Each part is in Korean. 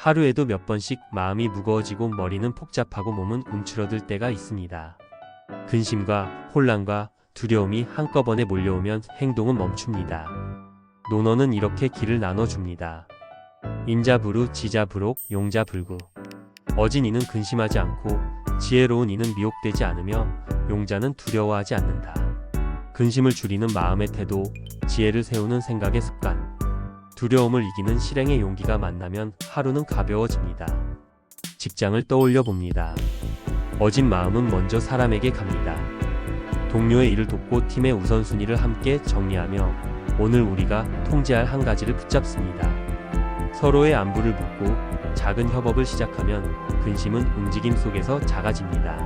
하루에도 몇 번씩 마음이 무거워지고 머리는 복잡하고 몸은 움츠러들 때가 있습니다. 근심과 혼란과 두려움이 한꺼번에 몰려오면 행동은 멈춥니다. 논어는 이렇게 길을 나눠줍니다. 인자부루, 지자부록, 용자불구. 어진 이는 근심하지 않고 지혜로운 이는 미혹되지 않으며 용자는 두려워하지 않는다. 근심을 줄이는 마음의 태도, 지혜를 세우는 생각의 습관, 두려움을 이기는 실행의 용기가 만나면 하루는 가벼워집니다. 직장을 떠올려 봅니다. 어진 마음은 먼저 사람에게 갑니다. 동료의 일을 돕고 팀의 우선순위를 함께 정리하며 오늘 우리가 통제할 한 가지를 붙잡습니다. 서로의 안부를 묻고 작은 협업을 시작하면 근심은 움직임 속에서 작아집니다.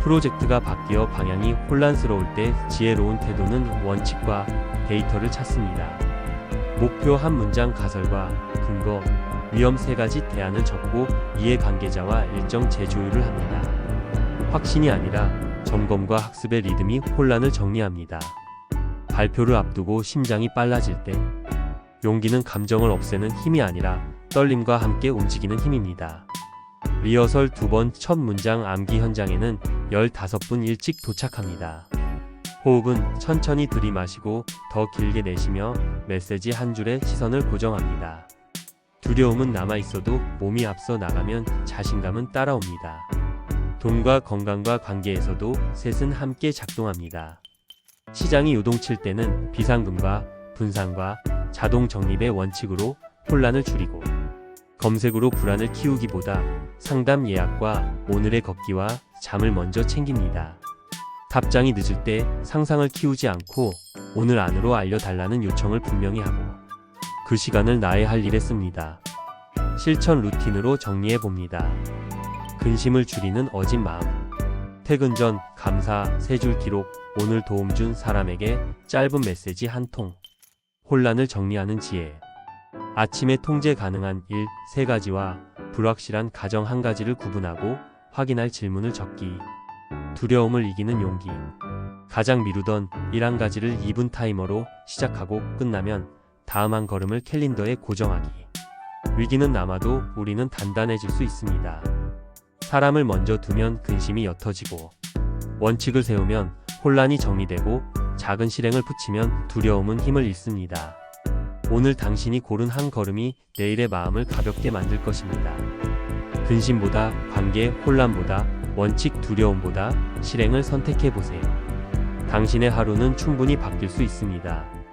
프로젝트가 바뀌어 방향이 혼란스러울 때 지혜로운 태도는 원칙과 데이터를 찾습니다. 목표 한 문장 가설과 근거, 위험 세 가지 대안을 적고 이해 관계자와 일정 재조율을 합니다. 확신이 아니라 점검과 학습의 리듬이 혼란을 정리합니다. 발표를 앞두고 심장이 빨라질 때 용기는 감정을 없애는 힘이 아니라 떨림과 함께 움직이는 힘입니다. 리허설 두 번 첫 문장 암기 현장에는 15분 일찍 도착합니다. 호흡은 천천히 들이마시고 더 길게 내쉬며 메시지 한 줄에 시선을 고정합니다. 두려움은 남아 있어도 몸이 앞서 나가면 자신감은 따라옵니다. 돈과 건강과 관계에서도 셋은 함께 작동합니다. 시장이 요동칠 때는 비상금과 분산과 자동 적립의 원칙으로 혼란을 줄이고 검색으로 불안을 키우기보다 상담 예약과 오늘의 걷기와 잠을 먼저 챙깁니다. 답장이 늦을 때 상상을 키우지 않고 오늘 안으로 알려달라는 요청을 분명히 하고 그 시간을 나의 할 일에 씁니다. 실천 루틴으로 정리해 봅니다. 근심을 줄이는 어진 마음. 퇴근 전 감사 세 줄 기록 오늘 도움 준 사람에게 짧은 메시지 한 통. 혼란을 정리하는 지혜. 아침에 통제 가능한 일 세 가지와 불확실한 가정 한 가지를 구분하고 확인할 질문을 적기. 두려움을 이기는 용기. 가장 미루던 일 한 가지를 2분 타이머로 시작하고 끝나면 다음 한 걸음을 캘린더에 고정하기. 위기는 남아도 우리는 단단해질 수 있습니다. 사람을 먼저 두면 근심이 옅어지고 원칙을 세우면 혼란이 정리되고 작은 실행을 붙이면 두려움은 힘을 잃습니다. 오늘 당신이 고른 한 걸음이 내일의 마음을 가볍게 만들 것입니다. 근심보다 관계, 혼란보다 원칙, 두려움보다 실행을 선택해 보세요. 당신의 하루는 충분히 바뀔 수 있습니다.